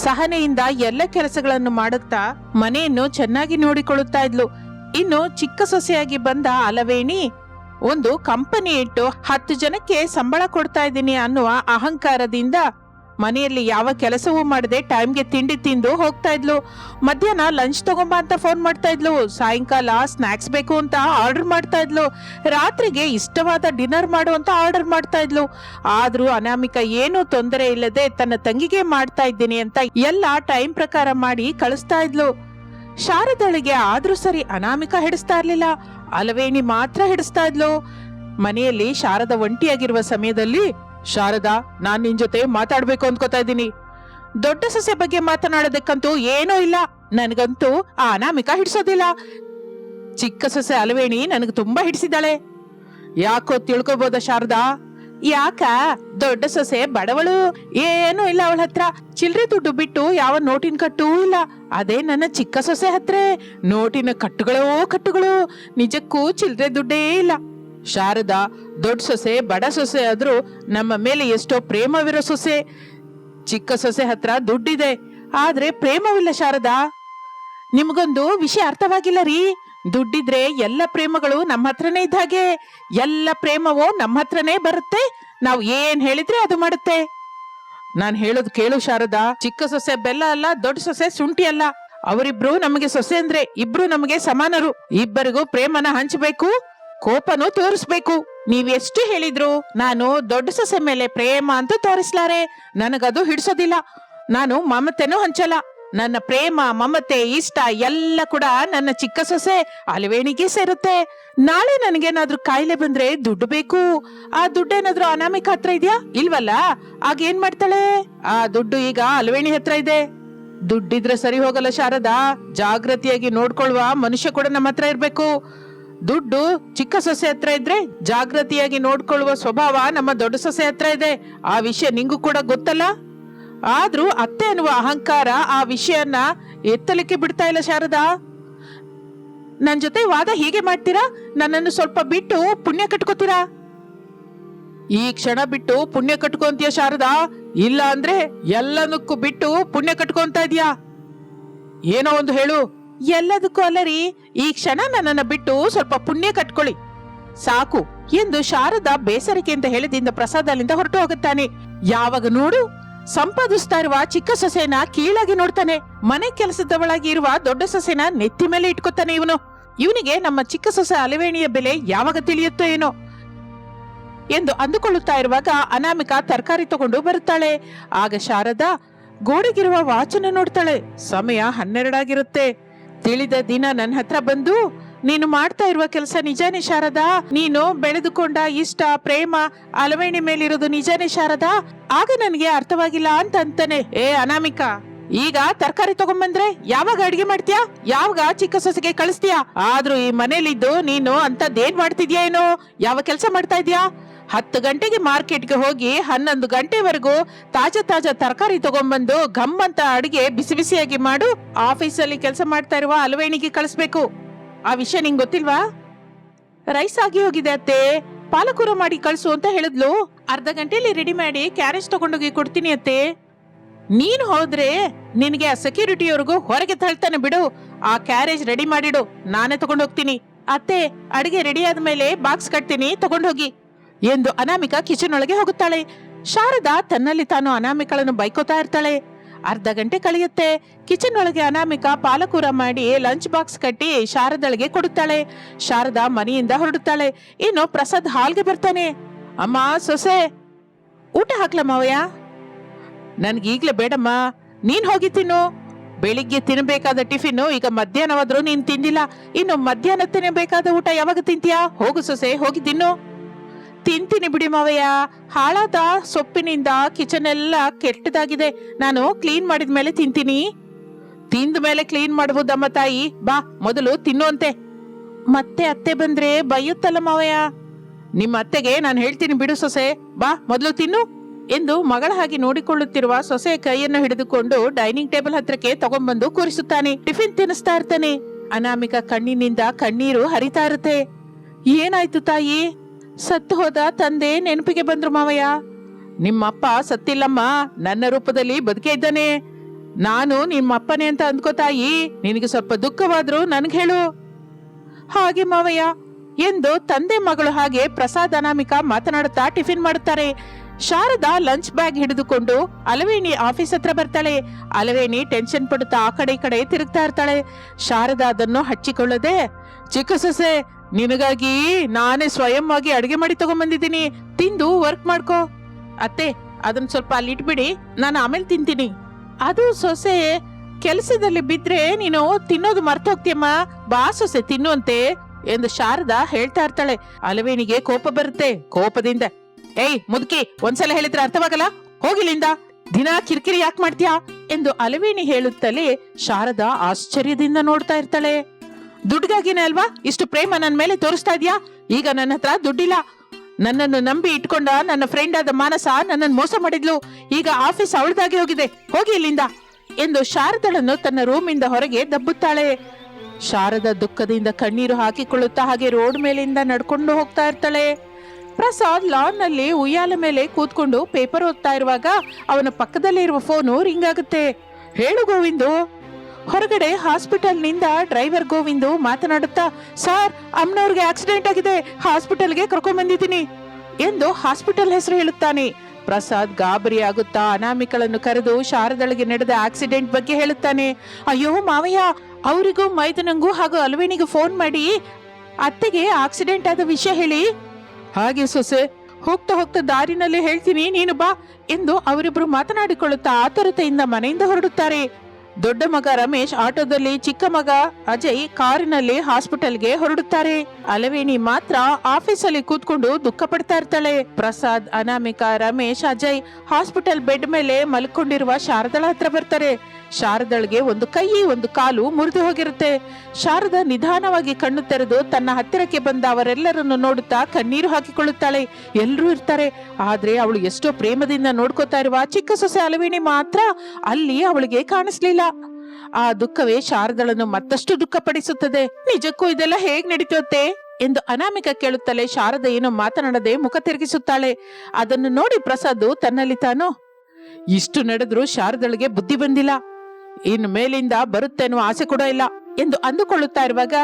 ಸಹನೆಯಿಂದ ಎಲ್ಲ ಕೆಲಸಗಳನ್ನು ಮಾಡುತ್ತಾ ಮನೆಯನ್ನು ಚೆನ್ನಾಗಿ ನೋಡಿಕೊಳ್ಳುತ್ತಾ ಇದ್ಲು. ಇನ್ನು ಚಿಕ್ಕ ಸೊಸೆಯಾಗಿ ಬಂದ ಅಲವೇಣಿ, ಒಂದು ಕಂಪನಿ ಇಟ್ಟು ಹತ್ತು ಜನಕ್ಕೆ ಸಂಬಳ ಕೊಡ್ತಾ ಇದ್ದೀನಿ ಅನ್ನುವ ಅಹಂಕಾರದಿಂದ ಮನೆಯಲ್ಲಿ ಯಾವ ಕೆಲಸವೂ ಮಾಡದೆ ಟೈಮ್ಗೆ ತಿಂಡಿ ತಿಂದು ಹೋಗ್ತಾ ಇದ್ಲು. ಮಧ್ಯಾಹ್ನ ಲಂಚ್ ತಗೊಂಬ ಅಂತ ಫೋನ್ ಮಾಡ್ತಾ ಇದ್ಲು. ಸಾಯಂಕಾಲ ಸ್ನಾಕ್ಸ್ ಬೇಕು ಅಂತ ಆರ್ಡರ್ ಮಾಡ್ತಾ ಇದ್ಲು. ರಾತ್ರಿಗೆ ಇಷ್ಟವಾದ ಡಿನ್ನರ್ ಮಾಡು ಅಂತ ಆರ್ಡರ್ ಮಾಡ್ತಾ ಇದ್ಲು. ಆದ್ರೂ ಅನಾಮಿಕ ಏನು ತೊಂದರೆ ಇಲ್ಲದೆ ತನ್ನ ತಂಗಿಗೆ ಮಾಡ್ತಾ ಇದ್ದೀನಿ ಅಂತ ಎಲ್ಲ ಟೈಮ್ ಪ್ರಕಾರ ಮಾಡಿ ಕಳಿಸ್ತಾ ಇದ್ಲು. ಶಾರದಳಿಗೆ ಆದ್ರೂ ಸರಿ ಅನಾಮಿಕ ಹಿಡಿಸ್ತಾ ಇರ್ಲಿಲ್ಲ. ಅಲವೇಣಿ ಮಾತ್ರ ಹಿಡಿಸ್ತಾ ಇದ್ಲು. ಮನೆಯಲ್ಲಿ ಶಾರದ ಒಂಟಿಯಾಗಿರುವ ಸಮಯದಲ್ಲಿ ಶಾರದಾ, ನಾನ್ ನಿನ್ ಜೊತೆ ಮಾತಾಡ್ಬೇಕು ಅನ್ಕೋತಾ ಇದ್ದೀನಿ. ದೊಡ್ಡ ಸಸ್ಯ ಬಗ್ಗೆ ಮಾತನಾಡೋದಕ್ಕಂತೂ ಏನೂ ಇಲ್ಲ. ನನಗಂತೂ ಆ ಅನಾಮಿಕ ಹಿಡಿಸೋದಿಲ್ಲ. ಚಿಕ್ಕ ಸೊಸೆ ಅಲವೇಣಿ ನನಗೆ ತುಂಬಾ ಹಿಡಿಸಿದಾಳೆ ಯಾಕೋ ತಿಳ್ಕೊಬೋದ ಶಾರದಾ? ಯಾಕ? ದೊಡ್ಡ ಸೊಸೆ ಬಡವಳು. ಏನೂ ಇಲ್ಲ ಅವಳ ಹತ್ರ. ಚಿಲ್ಲರೆ ದುಡ್ಡು ಬಿಟ್ಟು ಯಾವ ನೋಟಿನ ಕಟ್ಟೂ ಇಲ್ಲ. ಅದೇ ನನ್ನ ಚಿಕ್ಕ ಸೊಸೆ ಹತ್ರ. ನೋಟಿನ ಕಟ್ಟುಗಳೋ ಕಟ್ಟುಗಳು. ನಿಜಕ್ಕೂ ಚಿಲ್ಲರೆ ದುಡ್ಡೇ ಇಲ್ಲ. ಶಾರದಾ, ದೊಡ್ಡ ಸೊಸೆ, ಬಡ ಸೊಸೆ ಆದ್ರೂ ನಮ್ಮ ಮೇಲೆ ಎಷ್ಟೋ ಪ್ರೇಮವಿರೋ ಸೊಸೆ. ಚಿಕ್ಕ ಸೊಸೆ ಹತ್ರ ದುಡ್ಡಿದೆ, ಆದ್ರೆ ಪ್ರೇಮವಿಲ್ಲ ಶಾರದಾ. ನಿಮ್ಗೊಂದು ವಿಷಯ ಅರ್ಥವಾಗಿಲ್ಲ ರೀ. ದುಡ್ಡಿದ್ರೆ ಎಲ್ಲ ಪ್ರೇಮಗಳು ನಮ್ಮ ಹತ್ರನೇ ಇದ್ದ ಹಾಗೆ, ಎಲ್ಲ ಪ್ರೇಮವೋ ನಮ್ಮ ಹತ್ರನೇ ಬರುತ್ತೆ. ನಾವು ಏನ್ ಹೇಳಿದ್ರೆ ಅದು ಮಾಡುತ್ತೆ. ನಾನ್ ಹೇಳೋದು ಕೇಳು ಶಾರದಾ, ಚಿಕ್ಕ ಸೊಸೆ ಬೆಲ್ಲ ಅಲ್ಲ, ದೊಡ್ಡ ಸೊಸೆ ಶುಂಠಿ ಅಲ್ಲ. ಅವರಿಬ್ರು ನಮಗೆ ಸೊಸೆ ಅಂದ್ರೆ ಇಬ್ರು ನಮಗೆ ಸಮಾನರು. ಇಬ್ಬರಿಗೂ ಪ್ರೇಮನ ಹಂಚಬೇಕು. ಕೋಪನು ತೋರಿಸ್ಬೇಕು. ಎಷ್ಟು ಹೇಳಿದ್ರು ನಾನು ದೊಡ್ಡ ಸೊಸೆ ಮೇಲೆ ಪ್ರೇಮ ಅಂತ ತೋರಿಸ್ಲಾರೆ. ನನಗದು ಹಿಡ್ಸೋದಿಲ್ಲ. ನಾನು ಮಮತೆನೂ ಹಂಚಲ್ಲ. ನನ್ನ ಪ್ರೇಮ, ಮಮತೆ, ಇಷ್ಟ ಎಲ್ಲ ಕೂಡ ನನ್ನ ಚಿಕ್ಕ ಸೊಸೆ ಅಲವೇಣಿಗೆ ಸೇರುತ್ತೆ. ನಾಳೆ ನನಗೇನಾದ್ರೂ ಕಾಯಿಲೆ ಬಂದ್ರೆ ದುಡ್ಡು ಬೇಕು. ಆ ದುಡ್ಡೇನಾದ್ರೂ ಅನಾಮಿಕ ಹತ್ರ ಇದೆಯಾ? ಇಲ್ವಲ್ಲ? ಆಗ ಏನ್ ಮಾಡ್ತಾಳೆ? ಆ ದುಡ್ಡು ಈಗ ಅಲವೇಣಿ ಹತ್ರ ಇದೆ. ದುಡ್ಡಿದ್ರೆ ಸರಿ ಹೋಗಲ್ಲ ಶಾರದಾ. ಜಾಗೃತಿಯಾಗಿ ನೋಡ್ಕೊಳ್ಳುವ ಮನುಷ್ಯ ಕೂಡ ನಮ್ಮ ಹತ್ರ ಇರ್ಬೇಕು. ದುಡ್ಡು ಚಿಕ್ಕ ಸೊಸೆ ಹತ್ರ ಇದ್ರೆ ಜಾಗೃತಿಯಾಗಿ ನೋಡ್ಕೊಳ್ಳುವ ಸ್ವಭಾವ ನಮ್ಮ ದೊಡ್ಡ ಸೊಸೆ ಹತ್ರ ಇದೆ. ಆ ವಿಷಯ ನಿಂಗೂ ಕೂಡ ಗೊತ್ತಲ್ಲ? ಆದ್ರೂ ಅತ್ತೆ ಅನ್ನುವ ಅಹಂಕಾರ ಆ ವಿಷಯನ್ನ ಎತ್ತಲಿಕ್ಕೆ ಬಿಡ್ತಾ ಇಲ್ಲ ಶಾರದಾ. ನನ್ನ ಜೊತೆ ವಾದ ಹೀಗೆ ಮಾಡ್ತೀರಾ? ನನ್ನನ್ನು ಸ್ವಲ್ಪ ಬಿಟ್ಟು ಪುಣ್ಯ ಕಟ್ಕೋತೀರಾ? ಈ ಕ್ಷಣ ಬಿಟ್ಟು ಪುಣ್ಯ ಕಟ್ಕೊಂತೀಯ ಶಾರದಾ? ಇಲ್ಲ ಅಂದ್ರೆ ಎಲ್ಲನಕ್ಕೂ ಬಿಟ್ಟು ಪುಣ್ಯ ಕಟ್ಕೊಂತ ಇದೀಯಾ? ಏನೋ ಒಂದು ಹೇಳು. ಎಲ್ಲದಕ್ಕೂ ಅಲ್ಲರಿ, ಈ ಕ್ಷಣ ನನ್ನನ್ನ ಬಿಟ್ಟು ಸ್ವಲ್ಪ ಪುಣ್ಯ ಕಟ್ಕೊಳ್ಳಿ. ಸಾಕು, ಎಂದು ಶಾರದಾ ಬೇಸರಿಕೆ ಅಂತ ಹೇಳಿದಿಂದ ಪ್ರಸಾದ ಅಲ್ಲಿಂದ ಹೊರಟು ಹೋಗುತ್ತಾನೆ. ಯಾವಾಗ ನೋಡು, ಸಂಪಾದಿಸ್ತಾ ಇರುವ ಚಿಕ್ಕ ಸೊಸೆನ ಕೀಳಾಗಿ ನೋಡ್ತಾನೆ. ಮನೆ ಕೆಲಸದವಳಾಗಿ ಇರುವ ದೊಡ್ಡ ಸೊಸೆನ ನೆತ್ತಿ ಮೇಲೆ ಇಟ್ಕೊತಾನೆ ಇವನು. ಇವನಿಗೆ ನಮ್ಮ ಚಿಕ್ಕ ಸೊಸೆ ಅಲವೇಣಿಯ ಬೆಲೆ ಯಾವಾಗ ತಿಳಿಯುತ್ತೋ ಏನೋ ಎಂದು ಅಂದುಕೊಳ್ಳುತ್ತಾ ಇರುವಾಗ ಅನಾಮಿಕಾ ತರಕಾರಿ ತಗೊಂಡು ಬರುತ್ತಾಳೆ. ಆಗ ಶಾರದಾ ಗೋಡೆಗಿರುವ ವಾಚನ ನೋಡ್ತಾಳೆ. ಸಮಯ ಹನ್ನೆರಡಾಗಿರುತ್ತೆ. ತಿಳಿದ ದಿನ ನನ್ನ ಹತ್ರ ಬಂದು, ನೀನು ಮಾಡ್ತಾ ಇರುವ ಕೆಲಸ ನಿಜನೇ ಶಾರದಾ? ನೀನು ಬೆಳೆದುಕೊಂಡ ಇಷ್ಟ, ಪ್ರೇಮ ಅಲವೇಣಿ ಮೇಲಿರೋದು ನಿಜನೇ ಶಾರದಾ? ಆಗ ನನಗೆ ಅರ್ಥವಾಗಿಲ್ಲ ಅಂತ ಅಂತಾನೆ. ಏ ಅನಾಮಿಕಾ, ಈಗ ತರಕಾರಿ ತಗೊಂಬಂದ್ರೆ ಯಾವಾಗ ಅಡಿಗೆ ಮಾಡ್ತೀಯಾ? ಯಾವಾಗ ಚಿಕ್ಕ ಸೊಸೆಗೆ ಕಳಿಸ್ತೀಯಾ? ಆದ್ರೂ ಈ ಮನೇಲಿದ್ದು ನೀನು ಅಂತದ್ದೇನ್ ಮಾಡ್ತಿದ್ಯಾ ಏನೋ? ಯಾವ ಕೆಲಸ ಮಾಡ್ತಾ ಇದ್ಯಾ? ಹತ್ತು ಗಂಟೆಗೆ ಮಾರ್ಕೆಟ್ಗೆ ಹೋಗಿ ಹನ್ನೊಂದು ಗಂಟೆವರೆಗೂ ತಾಜಾ ತಾಜಾ ತರಕಾರಿ ತಗೊಂಬಂದು ಗಮ್ಮಂತ ಅಡಿಗೆ ಬಿಸಿ ಬಿಸಿಯಾಗಿ ಮಾಡು, ಆಫೀಸಲ್ಲಿ ಕೆಲಸ ಮಾಡ್ತಾ ಇರುವ ಅಲವೇಣಿಗೆ ಕಳಿಸ್ಬೇಕು. ಆ ವಿಷಯ ನಿಂಗೆ ಗೊತ್ತಿಲ್ವಾ? ರೈಸ್ ಆಗಿ ಹೋಗಿದೆ ಅತ್ತೆ. ಪಾಲಕೂರ ಮಾಡಿ ಕಳಿಸು ಅಂತ ಹೇಳಿದ್ಲು. ಅರ್ಧ ಗಂಟೆಯಲ್ಲಿ ರೆಡಿ ಮಾಡಿ ಕ್ಯಾರೇಜ್ ತಗೊಂಡೋಗಿ ಕೊಡ್ತೀನಿ ಅತ್ತೆ. ನೀನು ಹೋದ್ರೆ ನಿನಗೆ ಆ ಸೆಕ್ಯೂರಿಟಿಯವ್ರಿಗೂ ಹೊರಗೆ ತಳ್ತಾನೆ ಬಿಡು. ಆ ಕ್ಯಾರೇಜ್ ರೆಡಿ ಮಾಡಿಡು. ನಾನೇ ತಗೊಂಡೋಗ್ತೀನಿ. ಅತ್ತೆ, ಅಡಿಗೆ ರೆಡಿ ಆದ್ಮೇಲೆ ಬಾಕ್ಸ್ ಕಟ್ತೀನಿ. ತಗೊಂಡೋಗಿ. ಎಂದು ಅನಾಮಿಕಾ ಕಿಚನ್ ಒಳಗೆ ಹೋಗುತ್ತಾಳೆ. ಶಾರದಾ ತನ್ನಲ್ಲಿ ತಾನು ಅನಾಮಿಕಳನ್ನು ಬೈಕೋತಾ ಇರ್ತಾಳೆ. ಅರ್ಧ ಗಂಟೆ ಕಳೆಯುತ್ತೆ. ಕಿಚನ್ ಒಳಗೆ ಅನಾಮಿಕಾ ಪಾಲಕೂರ ಮಾಡಿ ಲಂಚ್ ಬಾಕ್ಸ್ ಕಟ್ಟಿ ಶಾರದಳಿಗೆ ಕೊಡುತ್ತಾಳೆ. ಶಾರದಾ ಮನೆಯಿಂದ ಹೊರಡುತ್ತಾಳೆ. ಇನ್ನು ಪ್ರಸಾದ್ ಹಾಲ್ಗೆ ಬರ್ತಾನೆ. ಅಮ್ಮ, ಸೊಸೆ! ಊಟ ಹಾಕ್ಲ ಮಾವಯ್ಯ. ನನ್ಗೀಗ್ಲೇ ಬೇಡಮ್ಮ. ನೀನ್ ಹೋಗಿ ತಿನ್ನು. ಬೆಳಿಗ್ಗೆ ತಿನ್ನಬೇಕಾದ ಟಿಫಿನ್ ಈಗ ಮಧ್ಯಾಹ್ನವಾದ್ರೂ ನೀನ್ ತಿಂದಿಲ್ಲ. ಇನ್ನು ಮಧ್ಯಾಹ್ನ ತಿನ್ನಬೇಕಾದ ಊಟ ಯಾವಾಗ ತಿಂತೀಯಾ? ಹೋಗು ಸೊಸೆ, ಹೋಗಿ ತಿನ್ನು. ತಿಂತೀನಿ ಬಿಡಿ ಮಾವಯ್ಯ. ಹಾಳಾದ ಸೊಪ್ಪಿನಿಂದ ಕಿಚನ್ ಎಲ್ಲ ಕೆಟ್ಟದಾಗಿದೆ. ನಾನು ಕ್ಲೀನ್ ಮಾಡಿದ ಮೇಲೆ ತಿಂತೀನಿ. ತಿಂದ ಮೇಲೆ ಕ್ಲೀನ್ ಮಾಡಬಹುದಮ್ಮ ತಾಯಿ. ಬಾ, ಮೊದಲು ತಿನ್ನುವಂತೆ. ಮತ್ತೆ ಅತ್ತೆ ಬಂದ್ರೆ ಬೈಯುತ್ತಲ್ಲ ಮಾವಯ್ಯ. ನಿಮ್ಮ ಅತ್ತೆಗೆ ನಾನು ಹೇಳ್ತೀನಿ ಬಿಡು ಸೊಸೆ. ಬಾ, ಮೊದಲು ತಿನ್ನು ಎಂದು ಮಗಳ ಹಾಗೆ ನೋಡಿಕೊಳ್ಳುತ್ತಿರುವ ಸೊಸೆ ಕೈಯನ್ನು ಹಿಡಿದುಕೊಂಡು ಡೈನಿಂಗ್ ಟೇಬಲ್ ಹತ್ರಕ್ಕೆ ತಗೊಂಡ್ಬಂದು ಕೂರಿಸುತ್ತಾನೆ. ಟಿಫಿನ್ ತಿನ್ನಿಸ್ತಾ ಇರ್ತಾನೆ. ಅನಾಮಿಕ ಕಣ್ಣಿನಿಂದ ಕಣ್ಣೀರು ಹರಿತಾ ಇರುತ್ತೆ. ಏನಾಯ್ತು ತಾಯಿ? ಸತ್ತು ಹೋದ ತಂದೆ ನೆನಪಿಗೆ ಬಂದ್ರು ಮಾವಯ್ಯ. ನಿಮ್ಮಪ್ಪ ಸತ್ತಿಲ್ಲಮ್ಮ, ನನ್ನ ರೂಪದಲ್ಲಿ ಬದುಕೆ ಇದ್ದಾನೆ. ನಾನು ನಿಮ್ಮಪ್ಪನೇ ಅಂತ ಅಂದ್ಕೋತಾಯಿ ನಿನಗೆ ಸ್ವಲ್ಪ ದುಃಖವಾದ್ರೂ ನನ್ಗೆ ಹೇಳು. ಹಾಗೆ ಮಾವಯ್ಯ, ಎಂದು ತಂದೆ ಮಗಳು ಹಾಗೆ ಪ್ರಸಾದ್ ಅನಾಮಿಕ ಮಾತನಾಡುತ್ತಾ ಟಿಫಿನ್ ಮಾಡುತ್ತಾರೆ. ಶಾರದಾ ಲಂಚ್ ಬ್ಯಾಗ್ ಹಿಡಿದುಕೊಂಡು ಅಲವೇಣಿ ಆಫೀಸ್ ಹತ್ರ ಬರ್ತಾಳೆ. ಅಲವೇಣಿ ಟೆನ್ಷನ್ ಪಡುತ್ತಾ ಆ ಕಡೆ ಈ ಕಡೆ ತಿರುಗ್ತಾ ಇರ್ತಾಳೆ. ಶಾರದಾ ಅದನ್ನು ಹಚ್ಚಿಕೊಳ್ಳದೆ, ಚಿಕ್ಕ ಸೊಸೆ ನಿನಗಾಗಿ ನಾನೇ ಸ್ವಯಂವಾಗಿ ಅಡಿಗೆ ಮಾಡಿ ತಗೊಂಡ್ಬಂದಿದ್ದೀನಿ ತಿಂದು ವರ್ಕ್ ಮಾಡ್ಕೋ. ಅತ್ತೆ ಅದನ್ನ ಸ್ವಲ್ಪ ಅಲ್ಲಿ ಇಟ್ಬಿಡಿ. ನಾನು ಆಮೇಲೆ ತಿಂತೀನಿ. ಅದು ಸೊಸೆ ಕೆಲಸದಲ್ಲಿ ಬಿದ್ರೆ ನೀನು ತಿನ್ನೋದು ಮರ್ತೋಗ್ತೀಯಮ್ಮ ಬಾ ಸೊಸೆ ತಿನ್ನುವಂತೆ ಎಂದು ಶಾರದಾ ಹೇಳ್ತಾ ಇರ್ತಾಳೆ. ಅಲವೇಣಿಗೆ ಕೋಪ ಬರುತ್ತೆ. ಕೋಪದಿಂದ, ಏಯ್, ಮುದುಕಿ, ಒಂದ್ಸಲ ಹೇಳಿದ್ರೆ ಅರ್ಥವಾಗಲ್ಲ? ಹೋಗಿಲಿಂದ ದಿನ ಕಿರಿಕಿರಿ ಯಾಕೆ ಮಾಡ್ತೀಯಾ? ಎಂದು ಅಲವೇಣಿ ಹೇಳುತ್ತಲೇ ಶಾರದಾ ಆಶ್ಚರ್ಯದಿಂದ ನೋಡ್ತಾ ಇರ್ತಾಳೆ. ದುಡ್ಡಿಗಾಗಿನೇ ಅಲ್ವಾ? ಇಷ್ಟು ಪ್ರೇಮ ನನ್ನ ಮೇಲೆ ತೋರಿಸ್ತಾ ಇದ್ಯಾ? ಈಗ ನನ್ನ ಹತ್ರ ದುಡ್ಡಿಲ್ಲ. ನನ್ನನ್ನು ನಂಬಿ ಇಟ್ಕೊಂಡ ನನ್ನ ಫ್ರೆಂಡ್ ಆದ ಮಾನಸ ನನ್ನನ್ನು ಮೋಸ ಮಾಡಿದ್ಲು. ಈಗ ಆಫೀಸ್ ಅವಳದಾಗಿ ಹೋಗಿದೆ. ಹೋಗಿ ಇಲ್ಲಿಂದ. ಎಂದು ಶಾರದಳನ್ನು ತನ್ನ ರೂಮಿಂದ ಹೊರಗೆ ದಬ್ಬುತ್ತಾಳೆ. ಶಾರದ ದುಃಖದಿಂದ ಕಣ್ಣೀರು ಹಾಕಿಕೊಳ್ಳುತ್ತಾ ಹಾಗೆ ರೋಡ್ ಮೇಲಿಂದ ನಡ್ಕೊಂಡು ಹೋಗ್ತಾ ಇರ್ತಾಳೆ. ಪ್ರಸಾದ್ ಲಾನ್ನಲ್ಲಿ ಉಯ್ಯಾಲ ಮೇಲೆ ಕೂತ್ಕೊಂಡು ಪೇಪರ್ ಓದ್ತಾ ಇರುವಾಗ ಅವನ ಪಕ್ಕದಲ್ಲೇ ಇರುವ ಫೋನು ರಿಂಗ್ ಆಗುತ್ತೆ. ಹೇಳು ಗೋವಿಂದು ಹೊರಗಡೆ ಹಾಸ್ಪಿಟಲ್ನಿಂದ ಡ್ರೈವರ್ ಗೋವಿಂದು ಮಾತನಾಡುತ್ತಾ, ಸರ್ ಅಮ್ಮನವ್ರಿಗೆ ಆಕ್ಸಿಡೆಂಟ್ ಆಗಿದೆ. ಹಾಸ್ಪಿಟಲ್ಗೆ ಕರ್ಕೊಂಡ್ ಬಂದಿದ್ದೀನಿ ಎಂದು ಹಾಸ್ಪಿಟಲ್ ಹೆಸರು ಹೇಳುತ್ತಾನೆ. ಪ್ರಸಾದ್ ಗಾಬರಿ ಆಗುತ್ತಾ ಅನಾಮಿಕಳನ್ನು ಕರೆದು ಶಾರದಳಿಗೆ ನಡೆದ ಆಕ್ಸಿಡೆಂಟ್ ಬಗ್ಗೆ ಹೇಳುತ್ತಾನೆ. ಅಯ್ಯೋ ಮಾವಯ್ಯ, ಅವರಿಗೂ ಮೈದನಂಗೂ ಹಾಗೂ ಅಲ್ವೇಣಿಗೂ ಫೋನ್ ಮಾಡಿ ಅತ್ತೆಗೆ ಆಕ್ಸಿಡೆಂಟ್ ಆದ ವಿಷಯ ಹೇಳಿ. ಹಾಗೆ ಸೊಸೆ, ಹೋಗ್ತಾ ಹೋಗ್ತಾ ದಾರಿನಲ್ಲಿ ಹೇಳ್ತೀನಿ, ನೀನು ಬಾ ಎಂದು ಅವರಿಬ್ರು ಮಾತನಾಡಿಕೊಳ್ಳುತ್ತಾ ಆತುರತೆಯಿಂದ ಮನೆಯಿಂದ ಹೊರಡುತ್ತಾರೆ. ದೊಡ್ಡ ಮಗ ರಮೇಶ್ ಆಟೋದಲ್ಲಿ ಚಿಕ್ಕ ಮಗ ಅಜಯ್ ಕಾರಿನಲ್ಲಿ ಹಾಸ್ಪಿಟಲ್ಗೆ ಹೊರಡುತ್ತಾರೆ. ಅಲವೇಣಿ ಮಾತ್ರ ಆಫೀಸಲ್ಲಿ ಕೂತ್ಕೊಂಡು ದುಃಖ ಪಡ್ತಾ ಇರ್ತಾಳೆ. ಪ್ರಸಾದ್, ಅನಾಮಿಕಾ, ರಮೇಶ್, ಅಜಯ್ ಹಾಸ್ಪಿಟಲ್ ಬೆಡ್ ಮೇಲೆ ಮಲ್ಕೊಂಡಿರುವ ಶಾರದಳ ಹತ್ರ ಬರ್ತಾರೆ. ಶಾರದಳ್ಗೆ ಒಂದು ಕೈ, ಒಂದು ಕಾಲು ಮುರಿದು ಹೋಗಿರುತ್ತೆ. ಶಾರದ ನಿಧಾನವಾಗಿ ಕಣ್ಣು ತೆರೆದು ತನ್ನ ಹತ್ತಿರಕ್ಕೆ ಬಂದ ಅವರೆಲ್ಲರನ್ನು ನೋಡುತ್ತಾ ಕಣ್ಣೀರು ಹಾಕಿಕೊಳ್ಳುತ್ತಾಳೆ. ಎಲ್ಲರೂ ಇರ್ತಾರೆ. ಆದ್ರೆ ಅವಳು ಎಷ್ಟೋ ಪ್ರೇಮದಿಂದ ನೋಡ್ಕೋತಾ ಇರುವ ಚಿಕ್ಕ ಸೊಸೆ ಅಲವೇಣಿ ಮಾತ್ರ ಅಲ್ಲಿ ಅವಳಿಗೆ ಕಾಣಿಸ್ಲಿಲ್ಲ. ಆ ದುಃಖವೇ ಶಾರದಳನ್ನು ಮತ್ತಷ್ಟು ದುಃಖಪಡಿಸುತ್ತದೆ. ನಿಜಕ್ಕೂ ಇದೆಲ್ಲ ಹೇಗ್ ನಡೀತೋತೆ? ಎಂದು ಅನಾಮಿಕ ಕೇಳುತ್ತಲೇ ಶಾರದ ಏನು ಮಾತನಾಡದೆ ಮುಖ ತಿರುಗಿಸುತ್ತಾಳೆ. ಅದನ್ನು ನೋಡಿ ಪ್ರಸಾದ್ ತನ್ನಲ್ಲಿ ತಾನು, ಇಷ್ಟು ನಡೆದ್ರೂ ಶಾರದಳಿಗೆ ಬುದ್ಧಿ ಬಂದಿಲ್ಲ. ಇನ್ನು ಮೇಲಿಂದ ಬರುತ್ತೆ ಅನ್ನುವ ಆಸೆ ಕೂಡ ಇಲ್ಲ ಎಂದು ಅಂದುಕೊಳ್ಳುತ್ತಾ ಇರುವಾಗ,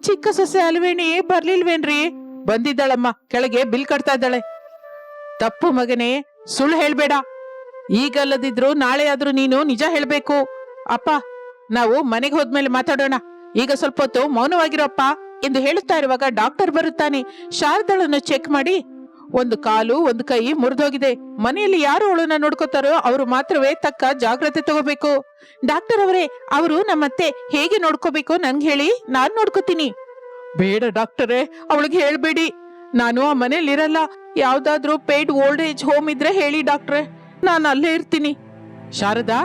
ಚಿಕ್ಕ ಸೊಸೆ ಅಲ್ವೇಣಿ ಬರ್ಲಿಲ್ವೇನ್ರಿ? ಬಂದಿದ್ದಾಳಮ್ಮ, ಕೆಳಗೆ ಬಿಲ್ ಕಟ್ತಾ ಇದ್ದಾಳೆ. ತಪ್ಪು ಮಗನೇ, ಸುಳ್ಳು ಹೇಳ್ಬೇಡ. ಈಗಲ್ಲದಿದ್ರು ನಾಳೆ ಆದ್ರೂ ನೀನು ನಿಜ ಹೇಳ್ಬೇಕು. ಅಪ್ಪ, ನಾವು ಮನೆಗೆ ಹೋದ್ಮೇಲೆ ಮಾತಾಡೋಣ. ಈಗ ಸ್ವಲ್ಪ ಹೊತ್ತು ಮೌನವಾಗಿರೋಪ್ಪ ಎಂದು ಹೇಳುತ್ತಾ ಇರುವಾಗ ಡಾಕ್ಟರ್ ಬರುತ್ತಾನೆ. ಶಾರದಳನ್ನು ಚೆಕ್ ಮಾಡಿ ಒಂದು ಕಾಲು, ಒಂದು ಕೈ ಮುರಿದೋಗಿದೆ. ಮನೆಯಲ್ಲಿ ಯಾರು ಅವಳನ್ನ ನೋಡ್ಕೋತಾರೋ ಅವರು ಮಾತ್ರವೇ ತಕ್ಕ ಜಾಗ್ರತೆ ತಗೋಬೇಕು. ಡಾಕ್ಟರ್ ಅವರೇ, ಅವರು ನಮ್ಮತ್ತೆ ಹೇಗೆ ನೋಡ್ಕೋಬೇಕು ನನ್ಗೆ ಹೇಳಿ ನಾನ್ ನೋಡ್ಕೋತೀನಿ. ಬೇಡ ಡಾಕ್ಟರೇ, ಅವಳಿಗೆ ಹೇಳ್ಬೇಡಿ. ನಾನು ಆ ಮನೇಲಿ ಇರಲ್ಲ ಯಾವ್ದಾದ್ರೂ ಪೇಯ್ಡ್ ಓಲ್ಡ್ ಏಜ್ ಹೋಮ್ ಇದ್ರೆ ಹೇಳಿ ಡಾಕ್ಟ್ರೆ. ನಾನು ಅಲ್ಲೇ ಇರ್ತೀನಿ. ಶಾರದಾ,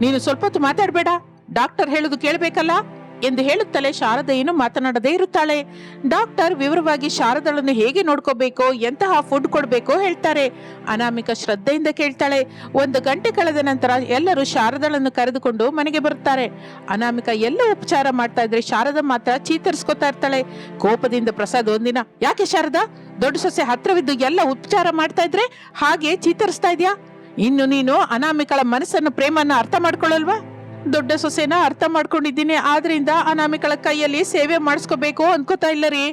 ನೀನು ಸ್ವಲ್ಪ ಹೊತ್ತು ಮಾತಾಡ್ಬೇಡ. ಡಾಕ್ಟರ್ ಹೇಳುದು ಕೇಳ್ಬೇಕಲ್ಲ? ಎಂದು ಹೇಳುತ್ತಲೇ ಶಾರದೆಯನ್ನು ಮಾತನಾಡದೇ ಇರುತ್ತಾಳೆ. ಡಾಕ್ಟರ್ ವಿವರವಾಗಿ ಶಾರದಳನ್ನು ಹೇಗೆ ನೋಡ್ಕೋಬೇಕೋ, ಎಂತಹ ಫುಡ್ ಕೊಡಬೇಕು ಹೇಳ್ತಾರೆ. ಅನಾಮಿಕ ಶ್ರದ್ಧೆಯಿಂದ ಕೇಳ್ತಾಳೆ. ಒಂದು ಗಂಟೆ ಕಳೆದ ನಂತರ ಎಲ್ಲರೂ ಶಾರದಳನ್ನು ಕರೆದುಕೊಂಡು ಮನೆಗೆ ಬರುತ್ತಾರೆ. ಅನಾಮಿಕ ಎಲ್ಲ ಉಪಚಾರ ಮಾಡ್ತಾ ಇದ್ರೆ ಶಾರದ ಮಾತ್ರ ಚೀತರಿಸ್ಕೊತಾ ಇರ್ತಾಳೆ. ಕೋಪದಿಂದ ಪ್ರಸಾದ್ ಒಂದಿನ, ಯಾಕೆ ಶಾರದಾ? ದೊಡ್ಡ ಸೊಸೆ ಹತ್ರವಿದ್ದು ಎಲ್ಲ ಉಪಚಾರ ಮಾಡ್ತಾ ಇದ್ರೆ ಹಾಗೆ ಚೀತರಿಸ್ತಾ ಇದೆಯಾ? ಇನ್ನು ನೀನು ಅನಾಮಿಕಳ ಮನಸ್ಸನ್ನು ಪ್ರೇಮನ್ನ ಅರ್ಥ ಮಾಡ್ಕೊಳ್ಳಲ್ವಾ? ದೊಡ್ಡ ಸೊಸೆನ ಅರ್ಥ ಮಾಡ್ಕೊಂಡಿದ್ದೀನಿ, ಆದ್ರಿಂದ ಅನಾಮಿಕಳ ಕೈಯಲ್ಲಿ ಸೇವೆ ಮಾಡಿಸ್ಕೋಬೇಕು ಅನ್ಕೋತಾ ಇಲ್ಲ ರೀ.